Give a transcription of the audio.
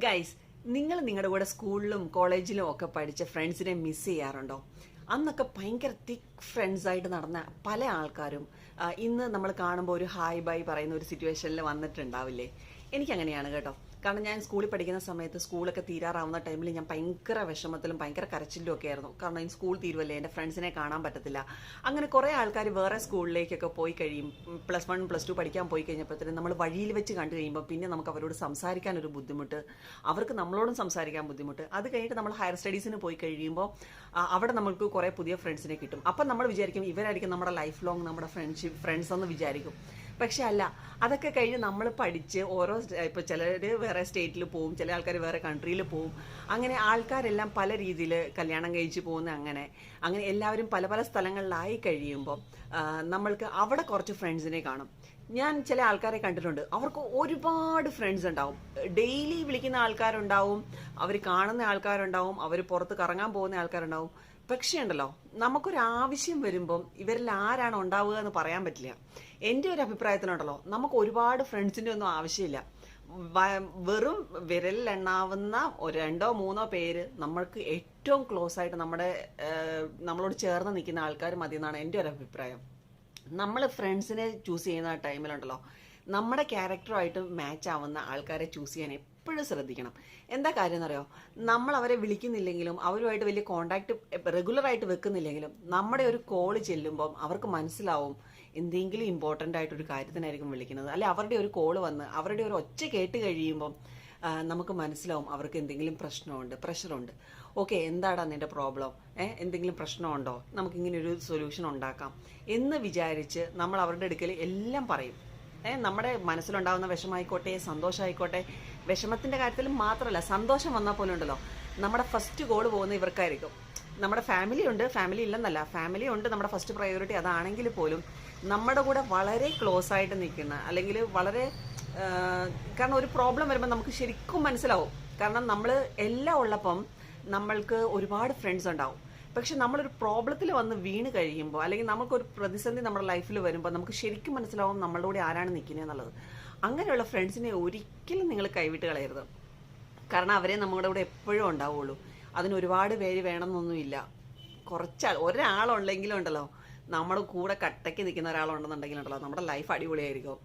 Guys നിങ്ങൾ നിങ്ങളുടെ കൂടെ സ്കൂളിലും കോളേജിലും ഒക്കെ പഠിച്ച ഫ്രണ്ട്സിനെ മിസ് ചെയ്യാറുണ്ടോ? അന്നൊക്കെ ഭയങ്കര തിക്ക് ഫ്രണ്ട്സ് ആയിട്ട് നടന്ന പല ആൾക്കാരും ഇന്ന് നമ്മൾ കാണുമ്പോൾ ഒരു ഹായ് ബൈ പറയുന്ന ഒരു സിറ്റുവേഷനിൽ വന്നിട്ടുണ്ടാവില്ലേ? എനിക്കങ്ങനെയാണ് കേട്ടോ. കാരണം ഞാൻ സ്കൂളിൽ പഠിക്കുന്ന സമയത്ത് സ്കൂളൊക്കെ തീരാറാവുന്ന ടൈമിൽ ഞാൻ ഭയങ്കര വിഷമത്തിലും ഭയങ്കര കരച്ചിലും ഒക്കെ ആയിരുന്നു. കാരണം ഈ സ്കൂൾ തീരുവല്ലേ? എന്റെ ഫ്രണ്ട്സിനെ കാണാൻ പറ്റത്തില്ല. അങ്ങനെ കുറേ ആൾക്കാർ വേറെ സ്കൂളിലേക്കൊക്കെ പോയി കഴിയും. പ്ലസ് വൺ പ്ലസ് ടു പഠിക്കാൻ പോയി കഴിഞ്ഞപ്പോഴത്തേനും നമ്മൾ വഴിയിൽ വെച്ച് കണ്ടു കഴിയുമ്പോൾ പിന്നെ നമുക്ക് അവരോട് സംസാരിക്കാൻ ഒരു ബുദ്ധിമുട്ട് അവർക്ക് നമ്മളോടും സംസാരിക്കാൻ ബുദ്ധിമുട്ട്. അത് കഴിഞ്ഞിട്ട് നമ്മൾ ഹയർ സ്റ്റഡീസിന് പോയി കഴിയുമ്പോൾ അവിടെ നമുക്ക് കുറേ പുതിയ ഫ്രണ്ട്സിനെ കിട്ടും. അപ്പം നമ്മൾ വിചാരിക്കും ഇവരായിരിക്കും നമ്മുടെ ലൈഫ് ലോങ് നമ്മുടെ ഫ്രണ്ട്ഷിപ്പ് ഫ്രണ്ട്സ് എന്ന് വിചാരിക്കും. പക്ഷെ അല്ല അതൊക്കെ കഴിഞ്ഞ് നമ്മൾ പഠിച്ച് ഓരോ ഇപ്പോൾ ചിലർ വേറെ സ്റ്റേറ്റിൽ പോവും ചില ആൾക്കാർ വേറെ കൺട്രിയിൽ പോവും. അങ്ങനെ ആൾക്കാരെല്ലാം പല രീതിയിൽ കല്യാണം കഴിച്ച് പോകുന്ന അങ്ങനെ അങ്ങനെ എല്ലാവരും പല പല സ്ഥലങ്ങളിലായി കഴിയുമ്പോൾ നമ്മൾക്ക് അവിടെ കുറച്ച് ഫ്രണ്ട്സിനെ കാണും. ഞാൻ ചില ആൾക്കാരെ കണ്ടിട്ടുണ്ട്. അവർക്ക് ഒരുപാട് ഫ്രണ്ട്സ് ഉണ്ടാവും. ഡെയിലി വിളിക്കുന്ന ആൾക്കാരുണ്ടാവും അവർ കാണുന്ന ആൾക്കാരുണ്ടാവും അവർ പുറത്ത് കറങ്ങാൻ പോകുന്ന ആൾക്കാരുണ്ടാവും. പക്ഷേ ഉണ്ടല്ലോ നമുക്കൊരു ആവശ്യം വരുമ്പം ഇവരിൽ ആരാണ് ഉണ്ടാവുക എന്ന് പറയാൻ പറ്റില്ല. എന്റെ ഒരു അഭിപ്രായത്തിനുണ്ടല്ലോ നമുക്ക് ഒരുപാട് ഫ്രണ്ട്സിന്റെ ഒന്നും ആവശ്യമില്ല. വെറും വിരലിലെണ്ണാവുന്ന ഒരു രണ്ടോ മൂന്നോ പേര് നമ്മൾക്ക് ഏറ്റവും ക്ലോസ് ആയിട്ട് നമ്മുടെ നമ്മളോട് ചേർന്ന് നിൽക്കുന്ന ആൾക്കാർ മതി എന്നാണ് എന്റെ ഒരു അഭിപ്രായം. നമ്മൾ ഫ്രണ്ട്സിനെ ചൂസ് ചെയ്യുന്ന ടൈമിലുണ്ടല്ലോ നമ്മുടെ ക്യാരക്ടറുമായിട്ട് മാച്ച് ആവുന്ന ആൾക്കാരെ ചൂസ് ചെയ്യാൻ എപ്പോഴും ശ്രദ്ധിക്കണം. എന്താ കാര്യം എന്നറിയോ നമ്മൾ അവരെ വിളിക്കുന്നില്ലെങ്കിലും അവരുമായിട്ട് വലിയ കോണ്ടാക്ട് റെഗുലറായിട്ട് വെക്കുന്നില്ലെങ്കിലും നമ്മുടെ ഒരു കോൾ ചെല്ലുമ്പം അവർക്ക് മനസ്സിലാവും എന്തെങ്കിലും ഇമ്പോർട്ടന്റ് ആയിട്ടൊരു കാര്യത്തിനായിരിക്കും വിളിക്കുന്നത്. അല്ലെ അവരുടെ ഒരു കോൾ വന്ന് അവരുടെ ഒരു ഒച്ച കേട്ട് കഴിയുമ്പം നമുക്ക് മനസ്സിലാവും അവർക്ക് എന്തെങ്കിലും പ്രശ്നമുണ്ട് പ്രഷറുണ്ട് ഓക്കെ എന്താടാ നിന്റെ പ്രോബ്ലം ഏ എന്തെങ്കിലും പ്രശ്നമുണ്ടോ? നമുക്കിങ്ങനെ ഒരു സൊല്യൂഷൻ ഉണ്ടാക്കാം എന്ന് വിചാരിച്ച് നമ്മൾ അവരുടെ അടുക്കൽ എല്ലാം പറയും. നമ്മുടെ മനസ്സിലുണ്ടാകുന്ന വിഷമായിക്കോട്ടെ സന്തോഷമായിക്കോട്ടെ. വിഷമത്തിന്റെ കാര്യത്തിൽ മാത്രമല്ല സന്തോഷം വന്നാൽ പോലും ഉണ്ടല്ലോ. നമ്മുടെ ഫസ്റ്റ് ഗോൾ പോകുന്ന ഇവർക്കായിരിക്കും. നമ്മുടെ ഫാമിലി ഉണ്ട് ഫാമിലി ഇല്ലെന്നല്ല. ഫാമിലി ഉണ്ട് നമ്മുടെ ഫസ്റ്റ് പ്രയോറിറ്റി അതാണെങ്കിൽ പോലും നമ്മുടെ കൂടെ വളരെ ക്ലോസ് ആയിട്ട് നിൽക്കുന്ന അല്ലെങ്കിൽ വളരെ കാരണം ഒരു പ്രോബ്ലം വരുമ്പോൾ നമുക്ക് ശരിക്കും മനസ്സിലാവും. കാരണം നമ്മൾ എല്ലാം ഉള്ളപ്പം നമ്മൾക്ക് ഒരുപാട് ഫ്രണ്ട്സ് ഉണ്ടാവും. പക്ഷെ നമ്മളൊരു പ്രോബ്ലത്തിൽ വന്ന് വീണ് കഴിയുമ്പോൾ അല്ലെങ്കിൽ നമുക്കൊരു പ്രതിസന്ധി നമ്മുടെ ലൈഫിൽ വരുമ്പോൾ നമുക്ക് ശരിക്കും മനസ്സിലാവും നമ്മളുടെ കൂടെ ആരാണ് നിൽക്കുന്നത് എന്നുള്ളത്. അങ്ങനെയുള്ള ഫ്രണ്ട്സിനെ ഒരിക്കലും നിങ്ങൾ കൈവിട്ട് കളയരുത്. കാരണം അവരെ നമ്മുടെ കൂടെ എപ്പോഴും ഉണ്ടാവുള്ളൂ. അതിന് ഒരുപാട് പേര് വേണമെന്നൊന്നുമില്ല. കുറച്ചാൾ ഒരാളുണ്ടെങ്കിലും ഉണ്ടല്ലോ. നമ്മുടെ കൂടെ കട്ടയ്ക്ക് നിൽക്കുന്ന ഒരാളുണ്ടെന്നുണ്ടെങ്കിലുണ്ടല്ലോ നമ്മുടെ ലൈഫ് അടിപൊളിയായിരിക്കും.